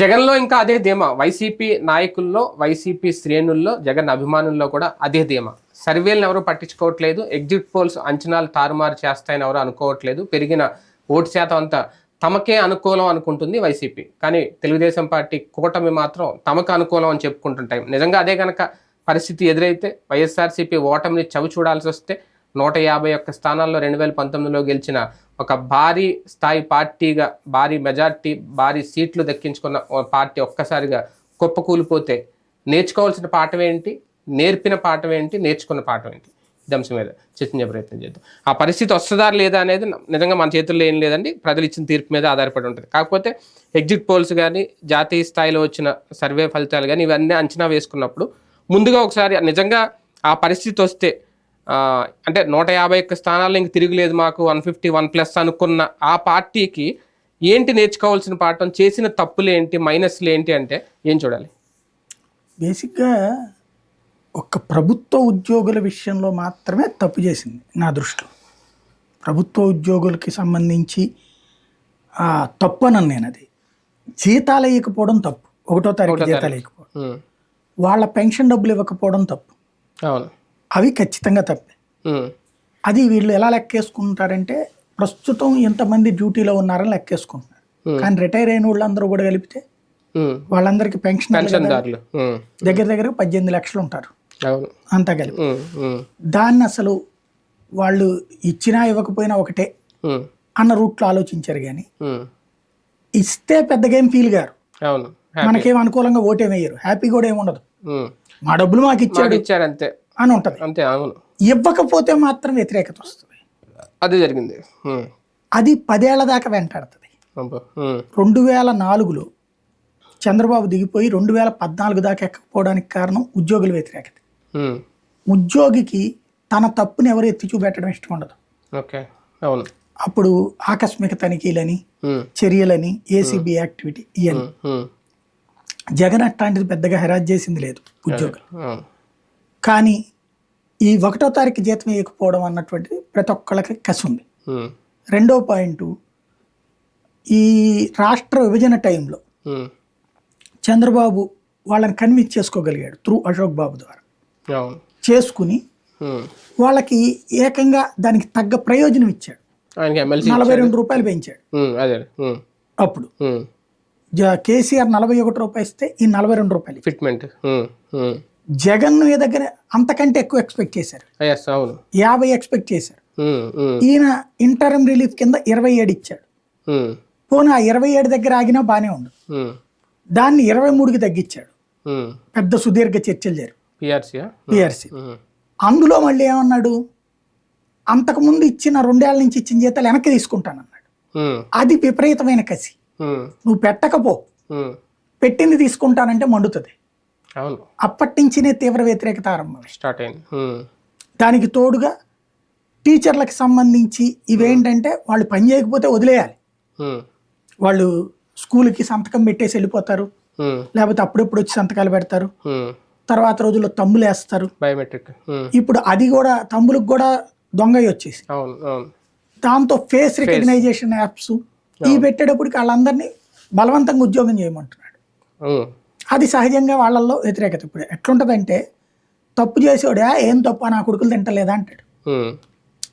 జగన్లో ఇంకా అదే ధీమా. వైసీపీ నాయకుల్లో వైసీపీ శ్రేణుల్లో జగన్ అభిమానుల్లో కూడా అదే ధీమా. సర్వేలను ఎవరు పట్టించుకోవట్లేదు. ఎగ్జిట్ పోల్స్ అంచనాలు తారుమారు చేస్తాయని ఎవరు అనుకోవట్లేదు. పెరిగిన ఓటు శాతం అంతా తమకే అనుకూలం అనుకుంటుంది వైసీపీ. కానీ తెలుగుదేశం పార్టీ కూటమి మాత్రం తమకు అనుకూలం అని చెప్పుకుంటుంటాయి. నిజంగా అదే కనుక పరిస్థితి ఎదురైతే వైఎస్ఆర్సీపీ ఓటమిని చవి చూడాల్సి వస్తే నూట యాభై ఒక్క స్థానాల్లో రెండు వేల పంతొమ్మిదిలో గెలిచిన ఒక భారీ స్థాయి పార్టీగా భారీ మెజార్టీ భారీ సీట్లు దక్కించుకున్న పార్టీ ఒక్కసారిగా కుప్పకూలిపోతే నేర్చుకోవాల్సిన పాఠం ఏంటి? నేర్పిన పాఠం ఏంటి? నేర్చుకున్న పాఠం ఏంటి? ఇది అంశం మీద చర్చించే ప్రయత్నం చేద్దాం. ఆ పరిస్థితి వస్తుందా లేదా అనేది నిజంగా మన చేతుల్లో ఏం లేదండి. ప్రజలు ఇచ్చిన తీర్పు మీద ఆధారపడి ఉంటుంది. కాకపోతే ఎగ్జిట్ పోల్స్ కానీ జాతీయ స్థాయిలో వచ్చిన సర్వే ఫలితాలు కానీ ఇవన్నీ అంచనా వేసుకున్నప్పుడు ముందుగా ఒకసారి నిజంగా ఆ పరిస్థితి వస్తే అంటే నూట యాభై ఒక్క స్థానాల్లో ఇంక తిరగలేదు మాకు వన్ ఫిఫ్టీ వన్ ప్లస్ అనుకున్న ఆ పార్టీకి ఏంటి నేర్చుకోవాల్సిన పాఠం? చేసిన తప్పులు ఏంటి మైనస్లు ఏంటి అంటే ఏం చూడాలి? బేసిక్గా ఒక ప్రభుత్వ ఉద్యోగుల విషయంలో మాత్రమే తప్పు చేసింది నా దృష్టిలో. ప్రభుత్వ ఉద్యోగులకి సంబంధించి తప్పు అనను నేను అది జీతాలు ఇవ్వకపోవడం తప్పు. ఒకటో తారీఖు జీతాలు ఇవ్వకపోవడం ఉమ్, వాళ్ళ పెన్షన్ డబ్బులు ఇవ్వకపోవడం తప్పు. అవును. అవి ఖచ్చితంగా తప్పే. అది వీళ్ళు ఎలా లెక్కేసుకుంటారంటే ప్రస్తుతం ఎంతమంది డ్యూటీలో ఉన్నారని లెక్కేసుకుంటున్నారు. కానీ రిటైర్ అయిన వాళ్ళందరూ కూడా కలిపితే వాళ్ళందరికీ పెన్షన్ దగ్గర దగ్గర పద్దెనిమిది లక్షలు ఉంటారు అంతా కలిపి. దాన్ని అసలు వాళ్ళు ఇచ్చినా ఇవ్వకపోయినా ఒకటే అన్న రూట్లో ఆలోచించారు కానీ ఇస్తే పెద్దగా ఏం ఫీల్ గారు. మనకేం అనుకూలంగా ఓటేం వేయరు. హ్యాపీ కూడా ఏమి ఉండదు ఉమ్, మా డబ్బులు మాకు ఇచ్చాడు ఇచ్చారు అంతే. అని ఉంటది. అంతే అవును. ఇవ్వకపోతే మాత్రం వ్యతిరేకత వస్తుంది. అది జరిగింది. అది పదేళ్ళ దాకా వెంటాడుతుంది. రెండు వేల నాలుగులో చంద్రబాబు దిగిపోయి రెండు వేల పద్నాలుగు దాకా ఎక్కకపోవడానికి కారణం ఉద్యోగుల వ్యతిరేకత. ఉద్యోగికి తన తప్పుని ఎవరు ఎత్తి చూపెట్టడం ఇష్టం ఉండదు. ఓకే అవును. అప్పుడు ఆకస్మిక తనిఖీలని చర్యలని ఏసీబీ యాక్టివిటీ ఇవన్నీ జగన్ అట్లాంటిది పెద్దగా హెరాజ్ చేసింది లేదు ఉద్యోగులు. కానీ ఈ ఒకటో తారీఖు జీతం వేయకపోవడం అన్నటువంటిది ప్రతి ఒక్కళ్ళకి కసి ఉంది రెండో పాయింట్ ఈ రాష్ట్ర విభజన టైంలో చంద్రబాబు వాళ్ళని కన్విన్స్ చేసుకోగలిగాడు త్రూ అశోక్ బాబు ద్వారా. చేసుకుని వాళ్ళకి ఏకంగా దానికి తగ్గ ప్రయోజనం ఇచ్చాడు. నలభై రెండు రూపాయలు పెంచాడు. అప్పుడు కేసీఆర్ నలభై ఒకటి రూపాయలు ఇస్తే ఈ నలభై రెండు రూపాయలు. ఫిట్మెంట్ జగన్ దగ్గర అంతకంటే ఎక్కువ ఎక్స్పెక్ట్ చేశారు. యాభై ఎక్స్పెక్ట్ చేశారు. ఉమ్, ఉమ్, ఈయన ఇంటరం రిలీఫ్ కింద ఇరవై ఏడు ఇచ్చాడు. ఉమ్, పోనీ ఆ ఇరవై ఏడు దగ్గర ఆగినా బాగానే ఉమ్, దాన్ని ఇరవై మూడుకి తగ్గించాడు. పెద్ద సుదీర్ఘ చర్చలు జరిగి పిఆర్సీయా పిఆర్సీ అందులో మళ్ళీ ఏమన్నాడు? అంతకుముందు ఇచ్చిన రెండేళ్ళ నుంచి ఇచ్చిన జీతాలు వెనక్కి తీసుకుంటానన్నాడు. అది విపరీతమైన కసి. నువ్వు పెట్టకపో. పెట్టింది తీసుకుంటానంటే మండుతుంది. అవును. అప్పటి నుంచినే తీవ్ర వ్యతిరేకత ఆరంభమైంది. స్టార్ట్ అయింది. దానికి తోడుగా టీచర్లకు సంబంధించి ఇవేంటంటే వాళ్ళు పని చేయకపోతే వదిలేయాలి. వాళ్ళు స్కూల్కి సంతకం పెట్టేసి వెళ్ళిపోతారు. లేకపోతే అప్పుడప్పుడు వచ్చి సంతకాలు పెడతారు. తర్వాత రోజుల్లో తమ్ములు వేస్తారు. బయోమెట్రిక్. ఇప్పుడు అది కూడా తమ్ములకు కూడా దొంగ వచ్చేసి దాంతో ఫేస్ రికగ్నైజేషన్ యాప్స్ ఈ పెట్టేటప్పటికి వాళ్ళందరినీ బలవంతంగా ఉద్యోగం చేయమంటున్నాడు. అది సహజంగా వాళ్ళల్లో వ్యతిరేకత. ఇప్పుడు ఎట్లుంటదంటే తప్పు చేసేవాడు "ఆ, ఏం తప్పు? నా కొడుకులు తింటలేదా? అంటాడు.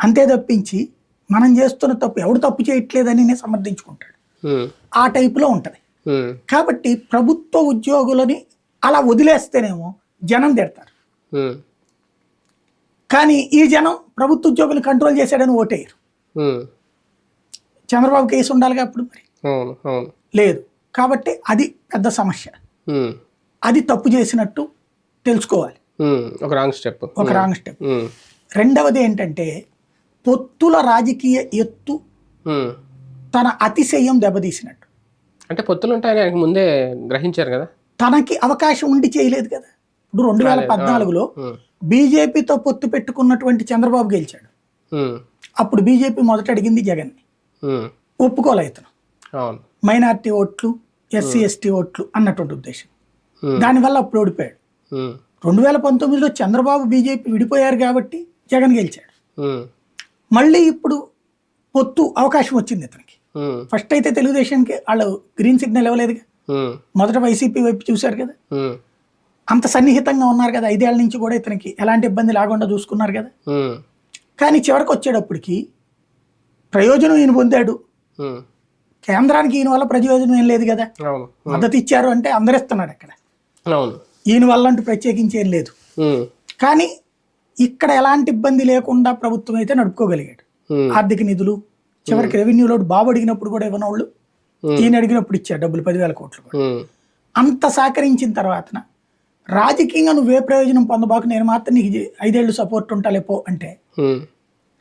అంతే తప్పించి మనం చేస్తున్న తప్పు ఎవడు తప్పు చేయట్లేదని నేను సమర్థించుకుంటాడు. ఆ టైపులో ఉంటుంది. కాబట్టి ప్రభుత్వ ఉద్యోగులని అలా వదిలేస్తేనేమో జనం తిడతారు. కానీ ఈ జనం ప్రభుత్వ ఉద్యోగులు కంట్రోల్ చేశాడని ఓటేయరు. చంద్రబాబు కేసు ఉండాలిగా అప్పుడు మరి? లేదు. కాబట్టి అది పెద్ద సమస్య. అది తప్పు చేసినట్టు తెలుసుకోవాలి. ఉమ్, ఒక రాంగ్ స్టెప్ ఒక రాంగ్ స్టెప్ ఉమ్, రెండవది ఏంటంటే పొత్తుల రాజకీయ ఎత్తు. తన అతిశయం దెబ్బతీసినట్టు. అంటే పొత్తులు ఉంటాయని ఆయనకి ముందే గ్రహించారు కదా? తనకి అవకాశం ఉండి చేయలేదు కదా. ఇప్పుడు రెండు వేల పద్నాలుగులో బీజేపీతో పొత్తు పెట్టుకున్నటువంటి చంద్రబాబు గెలిచాడు. అప్పుడు బీజేపీ మొదట అడిగింది జగన్ని. ఉమ్, ఒప్పుకోలే ఇతను. అవును. మైనార్టీ ఓట్లు ఎస్సీ ఎస్టీ ఓట్లు అన్నటువంటి ఉద్దేశం. దానివల్ల అప్పుడు ఓడిపోయాడు. రెండు వేల పంతొమ్మిదిలో చంద్రబాబు బీజేపీ విడిపోయారు కాబట్టి జగన్ గెలిచాడు. మళ్ళీ ఇప్పుడు పొత్తు అవకాశం వచ్చింది ఇతనికి. ఫస్ట్ అయితే తెలుగుదేశానికి వాళ్ళు గ్రీన్ సిగ్నల్ ఇవ్వలేదుగా. ఉమ్, మొదట వైసీపీ వైపు చూశారు కదా. అంత సన్నిహితంగా ఉన్నారు కదా. ఐదేళ్ళ నుంచి కూడా ఇతనికి ఎలాంటి ఇబ్బంది లేకుండా చూసుకున్నారు కదా. కానీ చివరికి వచ్చేటప్పటికి ప్రయోజనం ఈయన పొందాడు. కేంద్రానికి ఈయన వల్ల ప్రయోజనం ఏం లేదు కదా? మద్దతు ఇచ్చారు అంటే అందరు ఇస్తున్నాడు అక్కడ ఈయన వల్ల అంటూ ప్రత్యేకించి ఏం లేదు. కానీ ఇక్కడ ఎలాంటి ఇబ్బంది లేకుండా ప్రభుత్వం అయితే నడుపుకోగలిగాడు. ఆర్థిక నిధులు చివరికి రెవెన్యూ లోడ్ బాబు అడిగినప్పుడు కూడా ఇవ్వనోళ్ళు ఈయన అడిగినప్పుడు ఇచ్చారు డబ్బులు పదివేల కోట్లు అంత సహకరించిన తర్వాతన రాజకీయంగా నువ్వే ప్రయోజనం పొందబాకు నేను మాత్రం నీకు ఇది ఐదేళ్ళు సపోర్ట్ ఉంటాలే పో అంటే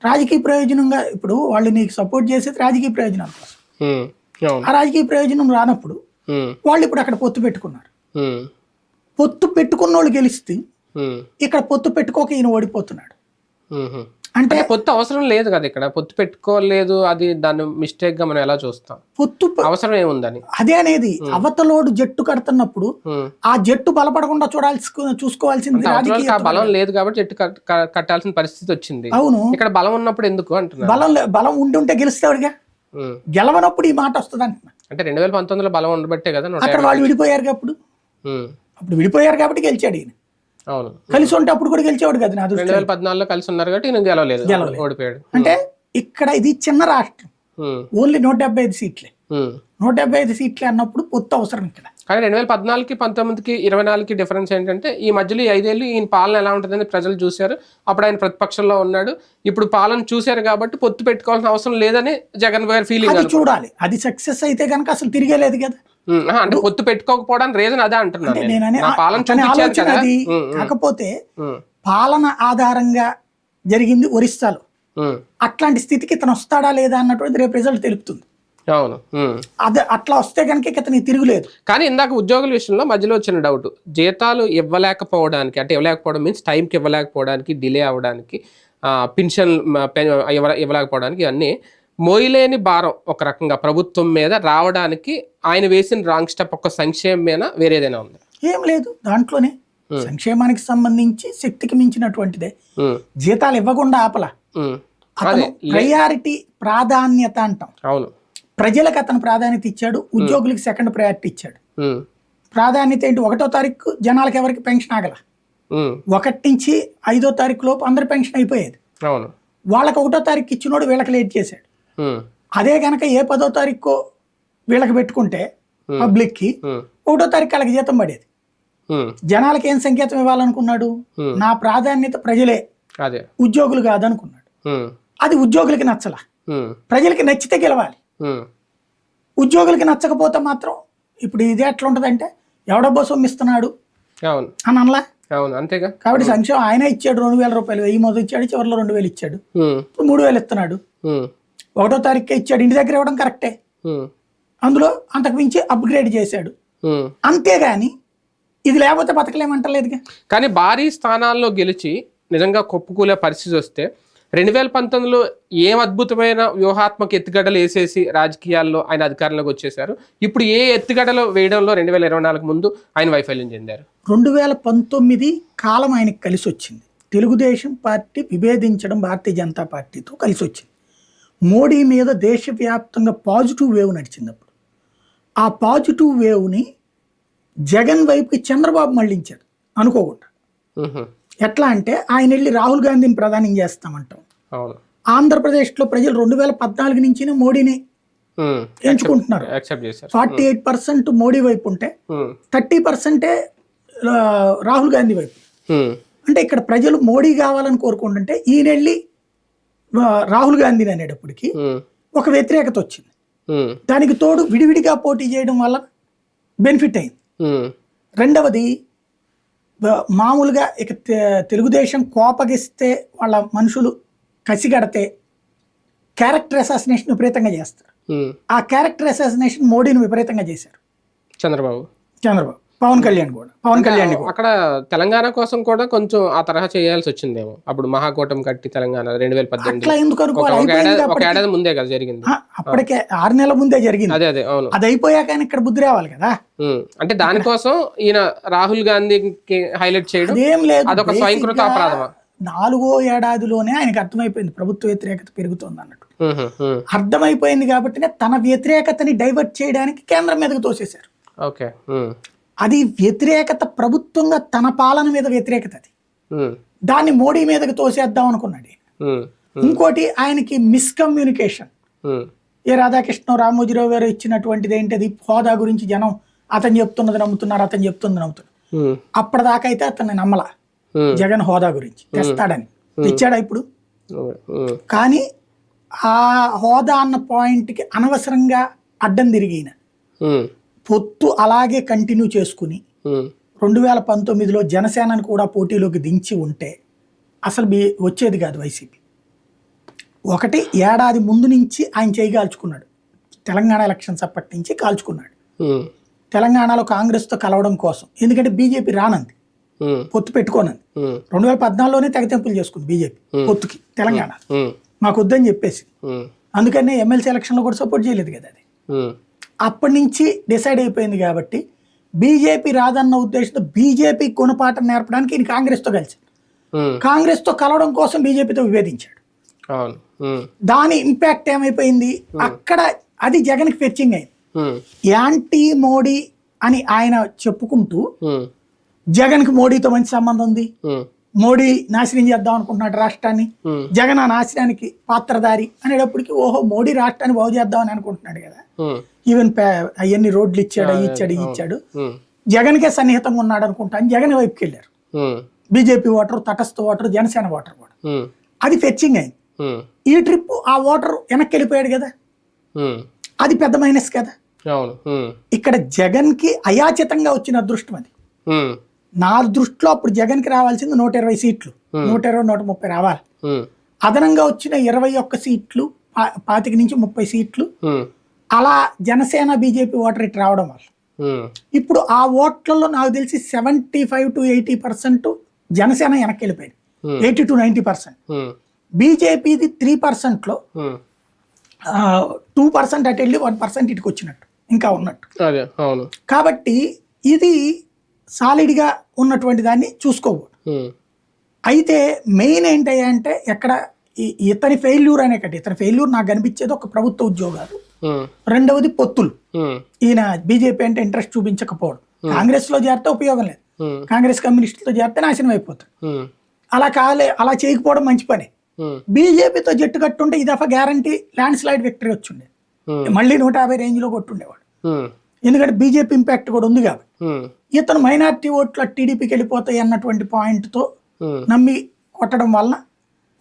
రాజకీయ ప్రయోజనంగా ఇప్పుడు వాళ్ళు నీకు సపోర్ట్ చేసేది రాజకీయ ప్రయోజనాల కోసం. ఆ రాజకీయ ప్రయోజనం రానప్పుడు వాళ్ళు ఇప్పుడు అక్కడ పొత్తు పెట్టుకున్నారు. పొత్తు పెట్టుకున్న వాళ్ళు గెలిస్తే ఇక్కడ పొత్తు పెట్టుకోక ఈయన ఓడిపోతున్నాడు. అంటే పొత్తు అవసరం లేదు కదా ఇక్కడ. పొత్తు పెట్టుకోలేదు అది దాన్ని మిస్టేక్గా మనం ఎలా చూస్తాం? పొత్తు అవసరం ఏముందని? అదే అనేది అవతలోడు జట్టు కడుతున్నప్పుడు. ఆ జట్టు బలపడకుండా చూడాల్సి చూసుకోవాల్సింది బలం లేదు కాబట్టి క- కట్టాల్సిన పరిస్థితి వచ్చింది. అవును. ఇక్కడ బలం ఉన్నప్పుడు ఎందుకు అంటున్నారు? బలం బలం ఉండి ఉంటే గెలుస్తాడుగా. గెలవనప్పుడు ఈ మాట వస్తుంది అంటున్నా. అంటే రెండు వేల పంతొమ్మిదిలో బలం ఉండబట్టే కదా అక్కడ వాళ్ళు విడిపోయారు అప్పుడు. అప్పుడు విడిపోయారు కాబట్టి గెలిచాడు ఈయన. అవును. కలిసి ఉంటే అప్పుడు కూడా గెలిచేవాడు కదా రెండు వేల పద్నాలుగులో కలిసి ఉన్నారు కాబట్టి నేను గెలవలేదు. ఓడిపోయాడు. అంటే ఇక్కడ ఇది చిన్న రాష్ట్రం. ఓన్లీ నూట డెబ్బై ఐదు సీట్లే. నూట డెబ్బై ఐదు సీట్లే అన్నప్పుడు పొత్తు అవసరం ఇక్కడ. కానీ రెండు వేల పద్నాలుగుకి పంతొమ్మిదికి ఇరవై నాలుగుకి డిఫరెన్స్ ఏంటంటే ఈ మధ్యలో ఈ ఐదేళ్ళు ఈయన పాలన ఎలా ఉంటుందని ప్రజలు చూశారు. అప్పుడు ఆయన ప్రతిపక్షంలో ఉన్నాడు. ఇప్పుడు పాలన చూశారు కాబట్టి పొత్తు పెట్టుకోవాల్సిన అవసరం లేదని జగన్ గారి ఫీలింగ్ అది చూడాలి. అది సక్సెస్ అయితే కనుక అసలు తిరిగేలేదు కదా. అంటే పొత్తు పెట్టుకోకపోవడానికి రీజన్ అదే అంటున్నాను పాలన కాకపోతే పాలన ఆధారంగా జరిగింది ఒరిస్సాలో. అట్లాంటి స్థితికి ఇతను వస్తాడా లేదా అన్నటువంటిది రేపు రిజల్ట్ తెలుపుతుంది. అవును. అదే అట్లా వస్తే కనుక ఇక తిరుగులేదు. కానీ ఇందాక ఉద్యోగుల విషయంలో మధ్యలో వచ్చిన డౌట్ జీతాలు ఇవ్వలేకపోవడానికి అంటే ఇవ్వలేకపోవడం మీన్స్ టైంకి ఇవ్వలేకపోవడానికి డిలే అవ్వడానికి పెన్షన్ ఇవ్వలేకపోవడానికి ఇవన్నీ మోయలేని భారం ఒక రకంగా ప్రభుత్వం మీద రావడానికి ఆయన వేసిన రాంగ్ స్టెప్ ఒక సంక్షేమం మీద వేరేదైనా ఉంది? ఏం లేదు. దాంట్లోనే సంక్షేమానికి సంబంధించి శక్తికి మించినటువంటిదే. జీతాలు ఇవ్వకుండా ఆపల. ప్రయారిటీ ప్రాధాన్యత అంటాం. అవును. ప్రజలకు అతను ప్రాధాన్యత ఇచ్చాడు ఉద్యోగులకి సెకండ్ ప్రయారిటీ ఇచ్చాడు. ప్రాధాన్యత ఏంటి? ఒకటో తారీఖు జనాలకు ఎవరికి పెన్షన్ ఆగల? ఒకటి నుంచి ఐదో తారీఖు లోపు అందరి పెన్షన్ అయిపోయేది. వాళ్ళకి ఒకటో తారీఖు ఇచ్చినోడు వీళ్ళకి లేట్ చేశాడు. అదే కనుక ఏ పదో తారీఖు వీళ్ళకి పెట్టుకుంటే పబ్లిక్కి ఉమ్, ఒకటో తారీఖు వాళ్ళకి జీతం పడేది. జనాలకి ఏం సంకేతం ఇవ్వాలనుకున్నాడు. నా ప్రాధాన్యత ప్రజలే ఉద్యోగులు కాదనుకున్నాడు. అది ఉద్యోగులకి నచ్చల. ప్రజలకి నచ్చితే గెలవాలి. ఉద్యోగులకి నచ్చకపోతే మాత్రం ఇప్పుడు ఇది ఎట్లా ఉంటుందంటే ఎవడబ్బో సొమ్మిస్తున్నాడు అవును. అని అనలా? అవును అంతేగా. కాబట్టి సంక్షేమం ఆయన ఇచ్చాడు రెండు వేల రూపాయలు వెయ్యి మొదలు ఇచ్చాడు చివరిలో రెండు వేలు ఇచ్చాడు. ఇప్పుడు మూడు వేలు ఇస్తున్నాడు. ఒకటో తారీఖుకే ఇచ్చాడు ఇంటి దగ్గర ఇవ్వడం కరెక్టే. అందులో అంతకు మించి అప్గ్రేడ్ చేశాడు. అంతేగాని ఇది లేకపోతే బతకలేమంటలేదుగా. కానీ భారీ స్థానాల్లో గెలిచి నిజంగా కొప్పుకూలే పరిస్థితి వస్తే రెండు వేల పంతొమ్మిదిలో ఏం అద్భుతమైన వ్యూహాత్మక ఎత్తుగడలు వేసేసి రాజకీయాల్లో ఆయన అధికారంలోకి వచ్చేసారు ఇప్పుడు ఏ ఎత్తుగడలు వేయడంలో రెండు వేల ఇరవై నాలుగు ముందు ఆయన వైఫల్యం చెందారు? రెండు వేల పంతొమ్మిది కాలం ఆయనకి కలిసి వచ్చింది తెలుగుదేశం పార్టీ విభేదించడం భారతీయ జనతా పార్టీతో కలిసి వచ్చింది మోడీ మీద దేశవ్యాప్తంగా పాజిటివ్ వేవ్ నడిచింది అప్పుడు ఆ పాజిటివ్ వేవ్ని జగన్ వైపుకి చంద్రబాబు మళ్ళించారు అనుకోకుండా. ఎట్లా అంటే ఆయన వెళ్ళి రాహుల్ గాంధీని ప్రధానం చేస్తామంటాం. ఆంధ్రప్రదేశ్లో ప్రజలు రెండు వేల పద్నాలుగు నుంచినే మోడీని ఎంచుకుంటున్నారు. ఫార్టీ ఎయిట్ పర్సెంట్ మోడీ వైపు ఉంటే థర్టీ పర్సెంటే రాహుల్ గాంధీ వైపు. అంటే ఇక్కడ ప్రజలు మోడీ కావాలని కోరుకుంటుంటే ఈయన వెళ్ళి రాహుల్ గాంధీని అనేటప్పటికి ఒక వ్యతిరేకత వచ్చింది. దానికి తోడు విడివిడిగా పోటీ చేయడం వల్ల బెనిఫిట్ అయింది. రెండవది మామూలుగా ఇక తెలుగుదేశం కోపగిస్తే వాళ్ళ మనుషులు కసిగడితే క్యారెక్టర్ అసాసినేషన్ విపరీతంగా చేస్తారు. ఆ క్యారెక్టర్ అసాసినేషన్ మోడీని విపరీతంగా చేశారు. చంద్రబాబు. చంద్రబాబు. పవన్ కళ్యాణ్ కూడా పవన్ కళ్యాణ్ కూడా. అక్కడ తెలంగాణ కోసం కూడా కొంచెం ఆ తరహా చేయాల్సి వచ్చిందేమో. అప్పుడు మహాకూటమి కట్టి తెలంగాణ రెండు వేల పద్దెనిమిది ఒక ఏడాది ముందే కదా జరిగింది. అప్పటికే ఆరు నెలల ముందే జరిగింది. అదే అదే అవును. అది అయిపోయాక ఆయన ఇక్కడ బుద్ధి రావాలి కదా. అంటే దానికోసం ఈయన రాహుల్ గాంధీకి హైలైట్ చేయడం అదేం లేదు. అదొక స్వయంకృత గా అపరాధమా? నాలుగో ఏడాదిలోనే ఆయనకు అర్థమైపోయింది. ప్రభుత్వ వ్యతిరేకత పెరుగుతోంది అన్నట్టు. అర్థమైపోయింది కాబట్టి తన వ్యతిరేకతని డైవర్ట్ చేయడానికి కేంద్రం మీదకి తోసేశారు. ఓకే అది వ్యతిరేకత ప్రభుత్వంగా తన పాలన మీద వ్యతిరేకత అది. దాన్ని మోడీ మీదకి తోసేద్దాం అనుకున్నాడు ఇంకోటి ఆయనకి మిస్కమ్యూనికేషన్ ఏ రాధాకృష్ణ రామోజీరావు గారు ఇచ్చినటువంటిది ఏంటది? హోదా గురించి జనం అతను చెప్తున్నది నమ్ముతున్నారు అతను చెప్తున్నది నమ్ముతున్నారు. అప్పటిదాకా అయితే అతన్ని నమ్మల. జగన్ హోదా గురించి తెస్తాడని. తెచ్చాడా ఇప్పుడు? కానీ ఆ హోదా అన్న పాయింట్కి అనవసరంగా అడ్డం తిరిగిన పొత్తు అలాగే కంటిన్యూ చేసుకుని రెండు వేల పంతొమ్మిదిలో జనసేనను కూడా పోటీలోకి దించి ఉంటే అసలు బి- వచ్చేది కాదు వైసీపీ. ఒకటి ఏడాది ముందు నుంచి ఆయన చేయి కాల్చుకున్నాడు. తెలంగాణ ఎలక్షన్స్ అప్పటి నుంచి కాల్చుకున్నాడు. తెలంగాణలో కాంగ్రెస్తో కలవడం కోసం. ఎందుకంటే బీజేపీ రానంది. పొత్తు పెట్టుకోనంది. రెండు వేల పద్నాలుగులోనే తెగతెంపులు చేసుకుంది బీజేపీ పొత్తుకి తెలంగాణ. మాకు వద్దని చెప్పేసి. అందుకనే ఎమ్మెల్సీ ఎలక్షన్లో కూడా సపోర్ట్ చేయలేదు కదా అది. అప్పటి నుంచి డిసైడ్ అయిపోయింది కాబట్టి బీజేపీ రాదన్న ఉద్దేశంతో బీజేపీ గుణపాఠం నేర్పడానికి ఈయన కాంగ్రెస్తో కలిసి కాంగ్రెస్తో కలవడం కోసం బీజేపీతో విభేదించాడు. దాని ఇంపాక్ట్ ఏమైపోయింది? అక్కడ అది జగన్కి ఫెచ్చింగ్ అయింది. యాంటీ మోడీ అని ఆయన చెప్పుకుంటూ జగన్కి మోడీతో మంచి సంబంధం ఉంది. మోడీ నాశనం చేద్దాం అనుకుంటున్నాడు రాష్ట్రాన్ని. జగన్ ఆ నాశనానికి పాత్రధారి అనేటప్పటికి ఓహో మోడీ రాష్ట్రాన్ని బాగు చేద్దామని అనుకుంటున్నాడు కదా. ఈవెన్ అవన్నీ రోడ్లు ఇచ్చాడు అవి ఇచ్చాడు ఇవి ఇచ్చాడు. జగన్కే సన్నిహితంగా ఉన్నాడు అనుకుంటా అని జగన్ వైపుకి వెళ్ళారు. బీజేపీ ఓటర్ తటస్థ ఓటర్ జనసేన ఓటర్ కూడా. అది ఫెచ్చింగ్ అయింది. ఈ ట్రిప్ ఆ ఓటర్ వెనక్కి వెళ్ళిపోయాడు కదా. అది పెద్ద మైనస్ కదా. ఇక్కడ జగన్కి అయాచితంగా వచ్చిన అదృష్టం అది. నా దృష్టిలో అప్పుడు జగన్కి రావాల్సింది నూట ఇరవై సీట్లు. నూట ఇరవై నూట ముప్పై రావాలి. అదనంగా వచ్చిన ఇరవై ఒక్క సీట్లు పాతిక నుంచి ముప్పై సీట్లు. అలా జనసేన బీజేపీ ఓటర్ ఇటు రావడం వల్ల. ఇప్పుడు ఆ ఓట్లలో నాకు తెలిసి seventy five to eighty percent Janasena వెనక్కి వెళ్ళిపోయింది. Eighty to ninety percent. బీజేపీది three పర్సెంట్లో ఉమ్, టూ పర్సెంట్ అటు వెళ్ళి వన్ పర్సెంట్ ఇటుకు వచ్చినట్టు ఇంకా ఉన్నట్టు. కాబట్టి ఇది సాలిడ్గా ఉన్నటువంటి దాన్ని చూసుకోకూడదు. అయితే మెయిన్ ఏంటయ్యా అంటే ఎక్కడ ఇతని ఫెయిల్యూర్ అనే కట్టి ఇతని ఫెయిల్యూర్ నాకు కనిపించేది ఒక ప్రభుత్వ ఉద్యోగాలు. రెండవది పొత్తులు. ఈయన బీజేపీ అంటే ఇంట్రెస్ట్ చూపించకపోవడం. కాంగ్రెస్లో చేరితే ఉపయోగం లేదు. కాంగ్రెస్ కమ్యూనిస్టులతో చేరితే నాశనం అయిపోతాడు. ఉమ్, అలా కాలే అలా చేయకపోవడం మంచి పని. బీజేపీతో జట్టు కట్టుంటే ఈ దఫా గ్యారంటీ ల్యాండ్ స్లైడ్ విక్టరీ వచ్చిండే. మళ్ళీ నూట యాభై రేంజ్లో కొట్టుండేవాడు. ఉమ్, ఎందుకంటే బీజేపీ ఇంపాక్ట్ కూడా ఉంది కాబట్టి. ఇతను మైనార్టీ ఓట్లు టీడీపీకి వెళ్ళిపోతాయి అన్నటువంటి పాయింట్తో నమ్మి కొట్టడం వలన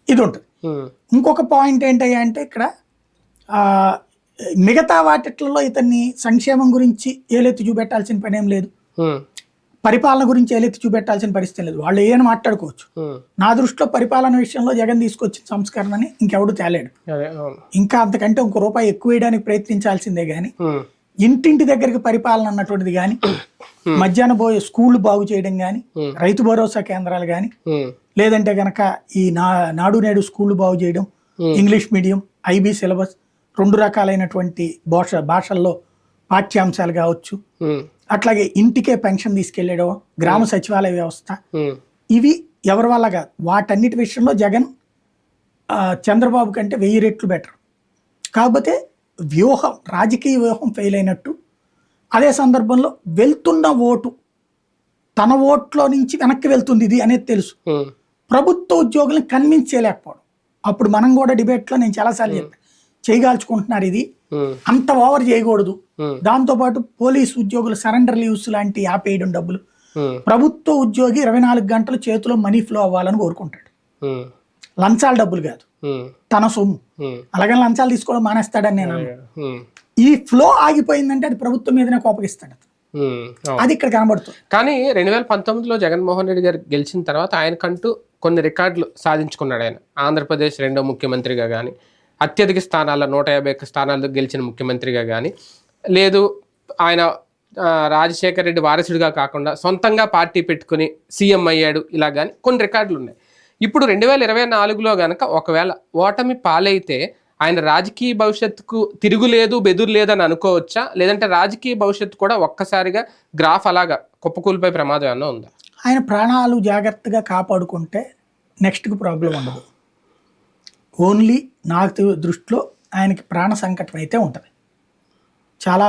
ఇది ఉంటుంది. ఇంకొక పాయింట్ ఏంటయ్యా అంటే ఇక్కడ మిగతా వాటిట్లలో ఇతన్ని సంక్షేమం గురించి ఏలెత్తి చూపెట్టాల్సిన పని ఏం లేదు. పరిపాలన గురించి ఏలెత్తి చూపెట్టాల్సిన పరిస్థితి లేదు. వాళ్ళు ఏమైనా మాట్లాడుకోవచ్చు. నా దృష్టిలో పరిపాలన విషయంలో జగన్ తీసుకొచ్చిన సంస్కరణని ఇంకెవడు తేలేడు ఇంకా అంతకంటే ఇంకో రూపాయి ఎక్కువ వేయడానికి ప్రయత్నించాల్సిందే కానీ ఇంటింటి దగ్గరికి పరిపాలన అన్నటువంటిది కానీ మధ్యాహ్న భోజ స్కూళ్ళు బాగు చేయడం కానీ. రైతు భరోసా కేంద్రాలు కానీ లేదంటే గనక ఈ నా నాడు నేడు స్కూళ్ళు బాగు చేయడం. ఇంగ్లీష్ మీడియం ఐబీ సిలబస్ రెండు రకాలైనటువంటి భాష భాషల్లో పాఠ్యాంశాలు కావచ్చు. అట్లాగే ఇంటికే పెన్షన్ తీసుకెళ్ళడం గ్రామ సచివాలయ వ్యవస్థ. ఇవి ఎవరి వల్ల కాదు. వాటన్నిటి విషయంలో జగన్ చంద్రబాబు కంటే వెయ్యి రెట్లు బెటర్. కాకపోతే వ్యూహం రాజకీయ వ్యూహం ఫెయిల్ అయినట్టు అదే సందర్భంలో వెళ్తున్న ఓటు తన ఓట్లో నుంచి వెనక్కి వెళ్తుంది ఇది అనేది తెలుసు. ప్రభుత్వ ఉద్యోగులను కన్విన్స్ చేయలేకపోవడం. అప్పుడు మనం కూడా డిబేట్లో నేను చాలాసార్లు చెప్పాను చేయగాల్చుకుంటున్నారు ఇది. అంత ఓవర్ చేయకూడదు. దాంతోపాటు పోలీస్ ఉద్యోగులు సరెండర్ లీవ్స్ లాంటి ఆపేయడం డబ్బులు. ఉమ్, ప్రభుత్వ ఉద్యోగి ఇరవై నాలుగు గంటలు చేతిలో మనీ ఫ్లో అవ్వాలని కోరుకుంటాడు. లంచాల డబ్బులు కాదు. తన సొమ్ము. ఉమ్, అలాగని లంచాలు తీసుకోవడం మానేస్తాడని నేను ఈ ఫ్లో ఆగిపోయిందంటే అది ప్రభుత్వం మీదనే కోపగిస్తాడు. అది ఇక్కడ కనబడుతుంది. కానీ రెండు వేల పంతొమ్మిదిలో జగన్మోహన్ రెడ్డి గారు గెలిచిన తర్వాత ఆయనకంటూ కొన్ని రికార్డులు సాధించుకున్నాడు ఆయన. ఆంధ్రప్రదేశ్ రెండో ముఖ్యమంత్రిగా కానీ అత్యధిక స్థానాల్లో నూట యాభై ఒక్క స్థానాల్లో గెలిచిన ముఖ్యమంత్రిగా కానీ లేదు ఆయన రాజశేఖర రెడ్డి వారసుడిగా కాకుండా సొంతంగా పార్టీ పెట్టుకుని సీఎం అయ్యాడు ఇలా కానీ కొన్ని రికార్డులు ఉన్నాయి. ఇప్పుడు రెండు వేల ఇరవై నాలుగులో గనక ఒకవేళ ఓటమి పాలైతే ఆయన రాజకీయ భవిష్యత్తుకు తిరుగులేదు బెదురు లేదని అనుకోవచ్చా? లేదంటే రాజకీయ భవిష్యత్తు కూడా ఒక్కసారిగా గ్రాఫ్ అలాగా కుప్పకూలిపోయే ప్రమాదం ఏమన్నా ఉందా? ఆయన ప్రాణాలు జాగ్రత్తగా కాపాడుకుంటే నెక్స్ట్కి ప్రాబ్లం ఉండదు. ఓన్లీ నాకు దృష్టిలో ఆయనకి ప్రాణ సంకటం అయితే ఉంటుంది. చాలా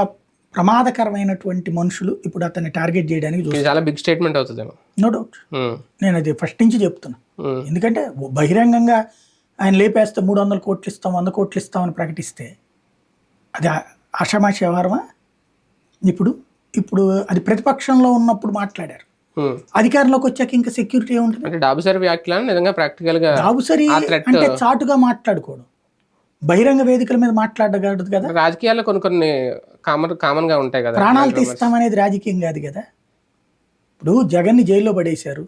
ప్రమాదకరమైనటువంటి మనుషులు ఇప్పుడు అతన్ని టార్గెట్ చేయడానికి చూస్తారు చాలా బిగ్ స్టేట్మెంట్ అవుతుందేమో. No doubt. నేను అది ఫస్ట్ నుంచి చెప్తున్నా. ఎందుకంటే బహిరంగంగా ఆయన లేపేస్తే మూడు వందల కోట్లు ఇస్తాం వంద కోట్లు ఇస్తామని ప్రకటిస్తే అది ఆషామాషి వ్యవహారమా? ఇప్పుడు ఇప్పుడు అది ప్రతిపక్షంలో ఉన్నప్పుడు మాట్లాడారు. ఉమ్. అధికారంలోకి వచ్చాక ఇంకా సెక్యూరిటీ ఏముంటుంది అంటే డాబుసరి వ్యాఖ్యలను నిజంగా ప్రాక్టికల్గా దాబుసరి ఆ threat- అంటే చాటుగా మాట్లాడుకోవడం. బహిరంగ వేదికల మీద మాట్లాడగలదు కదా? రాజకీయాల్లో కొన్ని కొన్ని కామన్ కామన్గా ఉంటాయి కదా ప్రాణాలు తీస్తామనేది రాజకీయం కాదు కదా? ఇప్పుడు జగన్ని జైల్లో పడేశారు.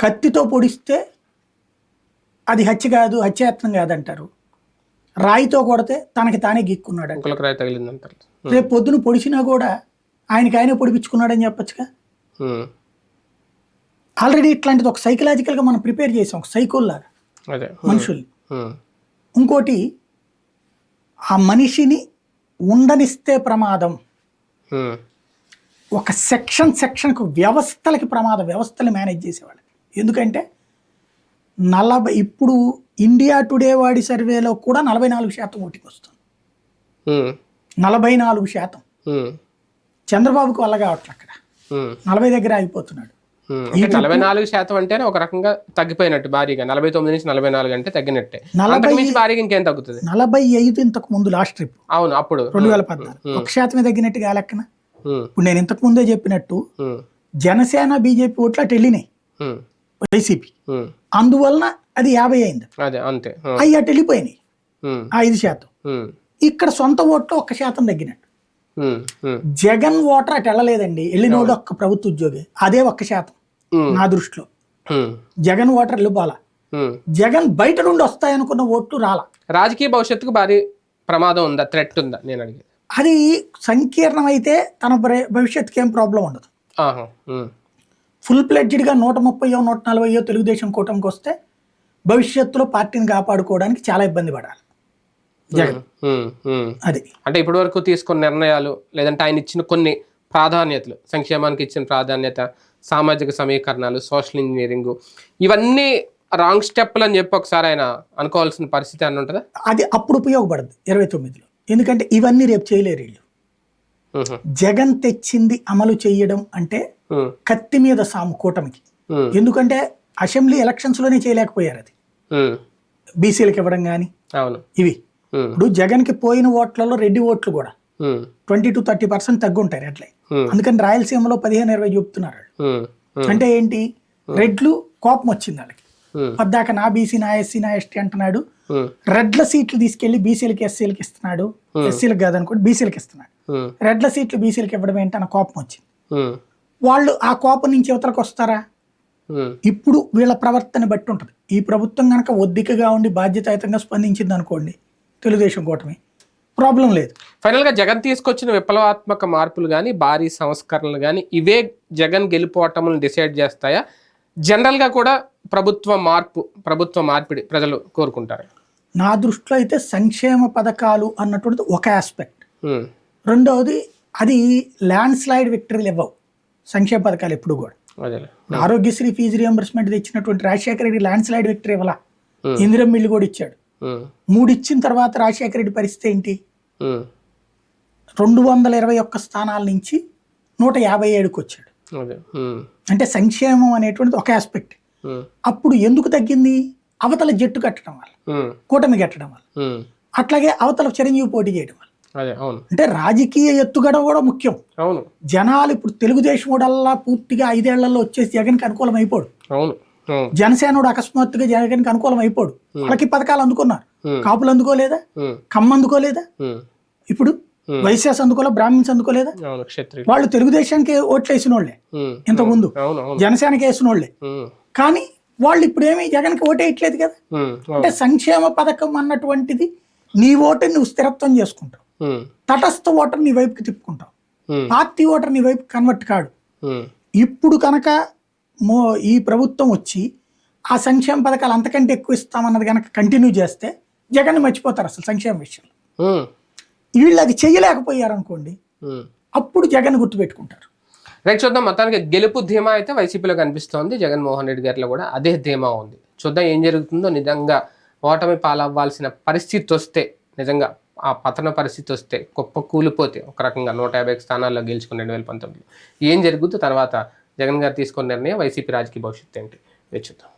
కత్తితో పొడిస్తే అది హత్య కాదు హత్యాయత్నం కాదంటారు. రాయితో కొడితే తనకి తానే గిక్కున్నాడు ఇంకొకరికి రాయి తగిలిందంటారు. రేపు పొద్దున పొడిచినా కూడా ఆయనకి ఆయనే పొడిపించుకున్నాడని చెప్పొచ్చుగా? ఆల్రెడీ ఇట్లాంటిది ఒక సైకలాజికల్గా మనం ప్రిపేర్ చేసాం ఒక సైకోల్ లాగా. అదే. మనుషుల్ని. ఇంకోటి ఆ మనిషిని ఉండనిస్తే ప్రమాదం. ఒక సెక్షన్ సెక్షన్కు వ్యవస్థలకి ప్రమాదం వ్యవస్థలు మేనేజ్ చేసేవాళ్ళు. ఎందుకంటే నలభై ఇప్పుడు ఇండియా టుడే వాడి సర్వేలో కూడా నలభై నాలుగు శాతం ఓటింగ్ వస్తుంది. నలభై నాలుగు శాతం. చంద్రబాబుకు వల్ల కావట్లే అక్కడ. నలభై దగ్గర ఆగిపోతున్నాడు. అంటే నలభై నాలుగు శాతం అంటేనే ఒక రకంగా తగ్గిపోయినట్టు భారీగా. నలభై తొమ్మిది నుంచి నలభై నాలుగు అంటే తగ్గినట్టే. నలభై మించి భారీగా ఇంకేం తగ్గుతుంది? నలభై ఐదు ఇంతకు ముందు లాస్ట్ ట్రిప్. అవును అప్పుడు. రెండు వేల పద్నాలుగు. ఒక శాతమే తగ్గినట్టుగా ఆ లెక్కన. ఉమ్, ఇప్పుడు నేను ఇంతకు ముందే చెప్పినట్టు జనసేన బీజేపీ ఓట్లు అటు వెళ్ళినాయి. వైసీపీ. అందువలన అది యాభై అయింది. అంతే. అవి అటు వెళ్ళిపోయినాయి. ఐదు శాతం. ఇక్కడ సొంత ఓట్లు ఒక్క శాతం తగ్గినట్టు. జగన్ ఓటర్ అటు వెళ్ళలేదండి. వెళ్ళినోడు ఒక్క ప్రభుత్వ ఉద్యోగి. అదే ఒక్క శాతం. నా దృష్టిలో. జగన్ ఓటర్ వెళ్ళిపోవాలా. జగన్ బయట నుండి వస్తాయనుకున్న ఓట్లు రాలా. రాజకీయ భవిష్యత్తుకు భారీ ప్రమాదం ఉందా? థ్రెట్ ఉందా? నేను అడిగేది. అది సంకీర్ణమైతే తన భవిష్యత్తుకి ఏం ప్రాబ్లం ఉండదు. ఫుల్ ప్లెడ్జ్డ్గా నూట ముప్పయో నూట నలభైయో తెలుగుదేశం కూటమికి వస్తే భవిష్యత్తులో పార్టీని కాపాడుకోవడానికి చాలా ఇబ్బంది పడాలి. జగన్. అది. అంటే ఇప్పటి వరకు తీసుకున్న నిర్ణయాలు లేదంటే ఆయన ఇచ్చిన కొన్ని ప్రాధాన్యతలు సంక్షేమానికి ఇచ్చిన ప్రాధాన్యత సామాజిక సమీకరణాలు సోషల్ ఇంజనీరింగ్ ఇవన్నీ రాంగ్ స్టెప్లు అని చెప్పి ఒకసారి ఆయన అనుకోవాల్సిన పరిస్థితి అని ఉంటుందా? అది అప్పుడు ఉపయోగపడదు ఇరవై తొమ్మిదిలో. ఎందుకంటే ఇవన్నీ రేపు చేయలేరు వీళ్ళు. జగన్ తెచ్చింది అమలు చేయడం అంటే కత్తి మీద సాము కూటమికి. ఎందుకంటే అసెంబ్లీ ఎలక్షన్స్లోనే చేయలేకపోయారు అది బీసీలకు ఇవ్వడం కానీ ఇవి. ఇప్పుడు జగన్కి పోయిన ఓట్లలో రెడ్డి ఓట్లు కూడా ట్వంటీ టు థర్టీ పర్సెంట్ తగ్గుంటాయి రెడ్లే. అందుకని రాయలసీమలో పదిహేను ఇరవై చెప్తున్నారు అంటే ఏంటి? రెడ్లు కోపం వచ్చింది వాళ్ళకి. పద్దాక నా బీసీ నా ఎస్సీ నా ఎస్టీ అంటున్నాడు. రెడ్ల సీట్లు తీసుకెళ్ళి బీసీలకి ఎస్సీలకి ఇస్తున్నాడు. ఎస్సీలకు కాదనుకోండి బీసీలకి ఇస్తున్నాడు. రెడ్ల సీట్లు బీసీలకి ఇవ్వడం ఏంటి అన్న కోపం వచ్చింది. వాళ్ళు ఆ కోపం నుంచి యువతలకు వస్తారా? ఇప్పుడు వీళ్ళ ప్రవర్తన బట్టి ఉంటుంది. ఈ ప్రభుత్వం కనుక ఒద్దికగా ఉండి బాధ్యతాయుతంగా స్పందించింది అనుకోండి తెలుగుదేశం కూటమి ప్రాబ్లం లేదు. ఫైనల్గా జగన్ తీసుకొచ్చిన విప్లవాత్మక మార్పులు కానీ భారీ సంస్కరణలు కానీ ఇవే జగన్ గెలుపోవటములను డిసైడ్ చేస్తాయా? జనరల్గా కూడా ప్రభుత్వ మార్పు ప్రభుత్వ మార్పిడి ప్రజలు కోరుకుంటారు. నా దృష్టిలో అయితే సంక్షేమ పథకాలు అన్నటువంటిది ఒక ఆస్పెక్ట్ రెండవది అది ల్యాండ్ స్లైడ్ విక్టరీలు ఇవ్వవు. సంక్షేమ పథకాలు ఎప్పుడు కూడా. ఆరోగ్యశ్రీ ఫీజు రియంబర్స్మెంట్ తెచ్చినటువంటి Rajasekhara Reddy landslide victory um, ఇందిరం మిల్లు కూడా ఇచ్చాడు. మూడు ఇచ్చిన తర్వాత రాజశేఖర రెడ్డి పరిస్థితి ఏంటి? రెండు వందల ఇరవై ఒక్క స్థానాల నుంచి నూట యాభై ఏడుకి వచ్చాడు. అంటే సంక్షేమం అనేటువంటిది ఒక ఆస్పెక్ట్ అప్పుడు ఎందుకు తగ్గింది? అవతల జట్టు కట్టడం వల్ల కూటమి కట్టడం వల్ల. అట్లాగే అవతల చిరంజీవి పోటీ చేయడం వల్ల. అంటే రాజకీయ ఎత్తుగడ కూడా ముఖ్యం. అవును. జనాలు ఇప్పుడు తెలుగుదేశం వాడల్లా పూర్తిగా ఐదేళ్ళలో వచ్చేసి జగన్కి అనుకూలం అయిపోడు. అవును జనసేనుడు అకస్మాత్తుగా జగన్కి అనుకూలం అయిపోడు. వాళ్ళకి పథకాలు అందుకున్నారు. కాపులు అందుకోలేదా? కమ్మ అందుకోలేదా? ఇప్పుడు. వైశ్యాస్ అందుకోలే బ్రాహ్మిన్స్ అందుకోలేదా? వాళ్ళు తెలుగుదేశానికి ఓట్లు వేసిన వాళ్ళే ఇంతకుముందు జనసేనకి వేసిన వాళ్ళే కానీ వాళ్ళు ఇప్పుడు ఏమి జగన్కి ఓటేయట్లేదు కదా? అంటే సంక్షేమ పథకం అన్నటువంటిది నీ ఓటుని నువ్వు స్థిరత్వం చేసుకుంటావు. తటస్థ ఓటర్ నీ వైపుకి తిప్పుకుంటావు. పార్టీ ఓటర్ నీ వైపు కన్వర్ట్ కాడు. ఇప్పుడు కనుక మో ఈ ప్రభుత్వం వచ్చి ఆ సంక్షేమ పథకాలు అంతకంటే ఎక్కువ ఇస్తామన్నది కనుక కంటిన్యూ చేస్తే జగన్ మర్చిపోతారు అసలు సంక్షేమ విషయంలో. వీళ్ళు అది చేయలేకపోయారు అనుకోండి. అప్పుడు జగన్ గుర్తుపెట్టుకుంటారు రైట్ చూద్దాం. మొత్తానికి గెలుపు ధీమా అయితే వైసీపీలో కనిపిస్తోంది. జగన్మోహన్ రెడ్డి గారిలో కూడా అదే ధీమా ఉంది. చూద్దాం ఏం జరుగుతుందో. నిజంగా ఓటమి పాలవ్వాల్సిన పరిస్థితి వస్తే నిజంగా ఆ పతన పరిస్థితి వస్తే గొప్ప కూలిపోతే ఒక రకంగా నూట యాభై స్థానాల్లో గెలుచుకుని రెండు వేల పంతొమ్మిదిలో. ఏం జరుగుద్దో తర్వాత జగన్ గారు తీసుకున్న నిర్ణయం వైసీపీ రాజకీయ భవిష్యత్తు ఏంటి? చూద్దాం.